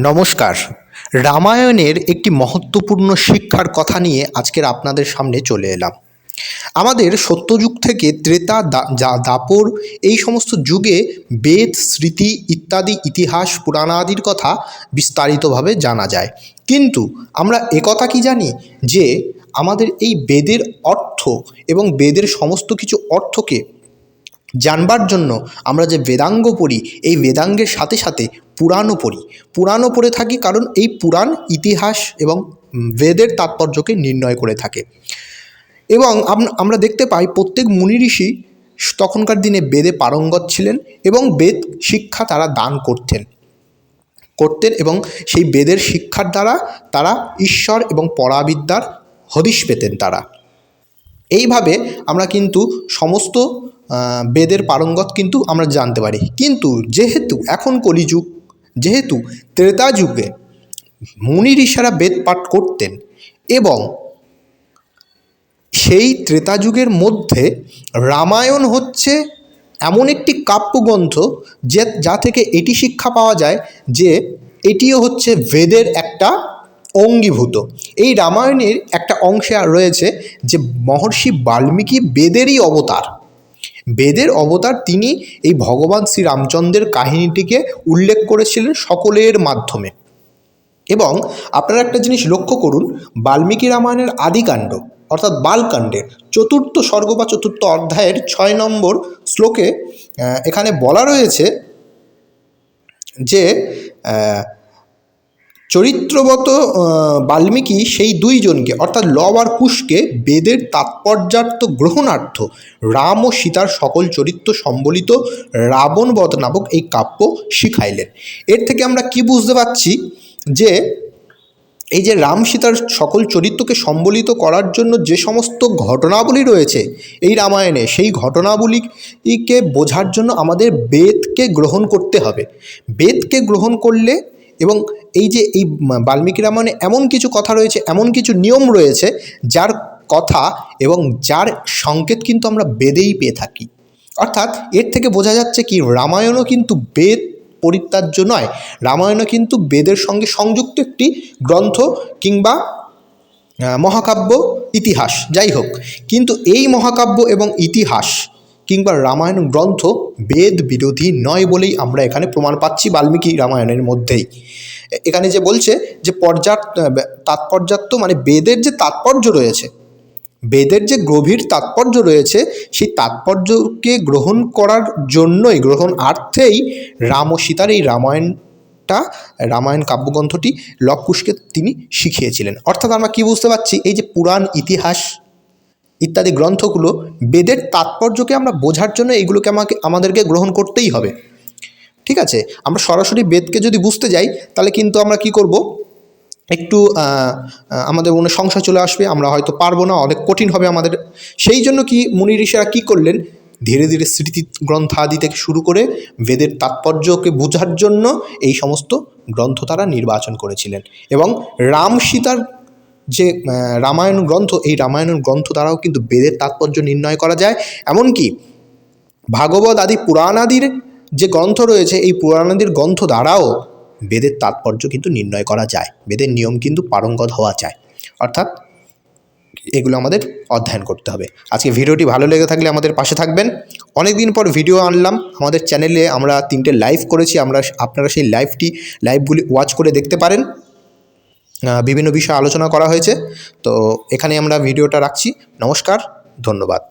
নমস্কার। রামায়ণের একটি মহত্বপূর্ণ শিক্ষার কথা নিয়ে আজকের আপনাদের সামনে চলে এলাম। আমাদের সত্যযুগ থেকে ত্রেতা দাপর এই সমস্ত যুগে বেদ, স্মৃতি ইত্যাদি ইতিহাস পুরাণাদির কথা বিস্তারিতভাবে জানা যায়। কিন্তু আমরা একথা কি জানি? যে আমাদের এই বেদের অর্থ এবং বেদের সমস্ত কিছু অর্থকে জানবার জন্য আমরা যে বেদাঙ্গ পড়ি, এই বেদাঙ্গের সাথে সাথে পুরাণও পড়ি। পুরাণও পড়ে থাকি কারণ এই পুরাণ ইতিহাস এবং বেদের তাৎপর্যকে নির্ণয় করে থাকে। এবং আমরা দেখতে পাই প্রত্যেক মুনি ঋষি তখনকার দিনে বেদে পারঙ্গত ছিলেন এবং বেদ শিক্ষা তারা দান করতেন। করতেন এবং সেই বেদের শিক্ষার দ্বারা তারা ঈশ্বর এবং পরাবিদ্যার হদিশ পেতেন তারা। এইভাবে আমরা কিন্তু সমস্ত বেদের পারঙ্গত কিন্তু আমরা জানতে পারি। কিন্তু যেহেতু এখন কলিযুগ, যেহেতু ত্রেতা যুগে মুনি ঋষারা বেদ পাঠ করতেন এবং সেই ত্রেতা যুগের মধ্যে রামায়ণ হচ্ছে এমন একটি কাব্যগ্রন্থ যে, যা থেকে এটি শিক্ষা পাওয়া যায় যে, এটিও হচ্ছে বেদের একটা অঙ্গীভূত। এই রামায়ণের একটা অংশে আর রয়েছে যে মহর্ষি বাল্মীকি বেদেরই অবতার। বেদের অবতার তিনি এই ভগবান শ্রী রামচন্দ্রের কাহিনীটিকে উল্লেখ করেছিলেন সকলের মাধ্যমে। এবং আপনারা একটা জিনিস লক্ষ্য করুন, বাল্মীকি রামায়ণের আদিকাণ্ড অর্থাৎ বালকাণ্ডের চতুর্থ স্বর্গ বা চতুর্থ অধ্যায়ের ছয় নম্বর শ্লোকে এখানে বলা রয়েছে যে চরিত্রগত বাল্মীকি সেই দুইজনকে, অর্থাৎ লব আর কুশকে বেদের তাৎপর্যার্থ গ্রহণার্থ রাম ও সীতার সকল চরিত্র সম্বলিত রাবণবধ নামক এই কাব্য শিখাইলেন। এর থেকে আমরা কি বুঝতে পারছি? যে এই যে রাম সীতার সকল চরিত্রকে সম্বলিত করার জন্য যে সমস্ত ঘটনাবলী রয়েছে এই রামায়ণে, সেই ঘটনাবলীকে বোঝার জন্য আমাদের বেদকে গ্রহণ করতে হবে। বেদকে গ্রহণ করলে এবং এই যে এই বাল্মীকি রামায়ণে এমন কিছু কথা রয়েছে, এমন কিছু নিয়ম রয়েছে, যার কথা এবং যার সংকেত কিন্তু আমরা বেদেই পেয়ে থাকি। অর্থাৎ এর থেকে বোঝা যাচ্ছে কি, রামায়ণও কিন্তু বেদ পরিত্যাজ্য নয়। রামায়ণও কিন্তু বেদের সঙ্গে সংযুক্ত একটি গ্রন্থ কিংবা মহাকাব্য ইতিহাস। যাই হোক, কিন্তু এই মহাকাব্য এবং ইতিহাস কিংবা রামায়ণ গ্রন্থ বেদ বিরোধী নয় বলেই আমরা এখানে প্রমাণ পাচ্ছি বাল্মীকি রামায়ণের মধ্যেই। এখানে যে বলছে যে পর্যাপ্ত তাৎপর্যাপ্ত মানে বেদের যে তাৎপর্য রয়েছে, বেদের যে গভীর তাৎপর্য রয়েছে, সেই তাৎপর্যকে গ্রহণ করার জন্যই গ্রহণার্থেই রাম ও সীতার এই রামায়ণটা, রামায়ণ কাব্যগ্রন্থটি লবকুশকে তিনি শিখিয়েছিলেন। অর্থাৎ আমরা কি বুঝতে পারছি? এই যে পুরাণ ইতিহাস ইত্যাদি গ্রন্থগুলো বেদের তাৎপর্যকে আমরা বোঝার জন্য এইগুলোকে আমাকে, আমাদেরকে গ্রহণ করতেই হবে। ঠিক আছে? আমরা সরাসরি বেদকে যদি বুঝতে যাই, তাহলে কিন্তু আমরা কি করব? একটু আমাদের মনে সংশয় চলে আসবে, আমরা হয়তো পারব না, অনেক কঠিন হবে আমাদের। সেই জন্য কি মুনি ঋষিরা কী করলেন? ধীরে ধীরে স্মৃতি গ্রন্থাদি থেকে শুরু করে বেদের তাৎপর্যকে বোঝার জন্য এই সমস্ত গ্রন্থ তারা নির্বাচন করেছিলেন। এবং রাম সীতার যে রামায়ণ গ্রন্থ, এই রামায়ণ গ্রন্থ দ্বারাও কিন্তু বেদের তাৎপর্য নির্ণয় করা যায়। এমনকি ভাগবত আদি পুরাণাদির যে গ্রন্থ রয়েছে, এই পুরাণাদির গ্রন্থ দ্বারাও বেদের তাৎপর্য কিন্তু নির্ণয় করা যায়। বেদের নিয়ম কিন্তু পারঙ্গত হওয়া যায়। অর্থাৎ এগুলো আমাদের অধ্যয়ন করতে হবে। আজকে ভিডিওটি ভালো লেগে থাকলে আমাদের পাশে থাকবেন। অনেক দিন পর ভিডিও আনলাম। আমাদের চ্যানেলে আমরা তিনটে লাইভ করেছি। আমরা আপনারা সেই লাইভটি, লাইভগুলি ওয়াচ করে দেখতে পারেন। বিভিন্ন বিষয়ে আলোচনা করা হয়েছে। তো এখানে আমরা ভিডিওটা রাখছি। নমস্কার ধন্যবাদ।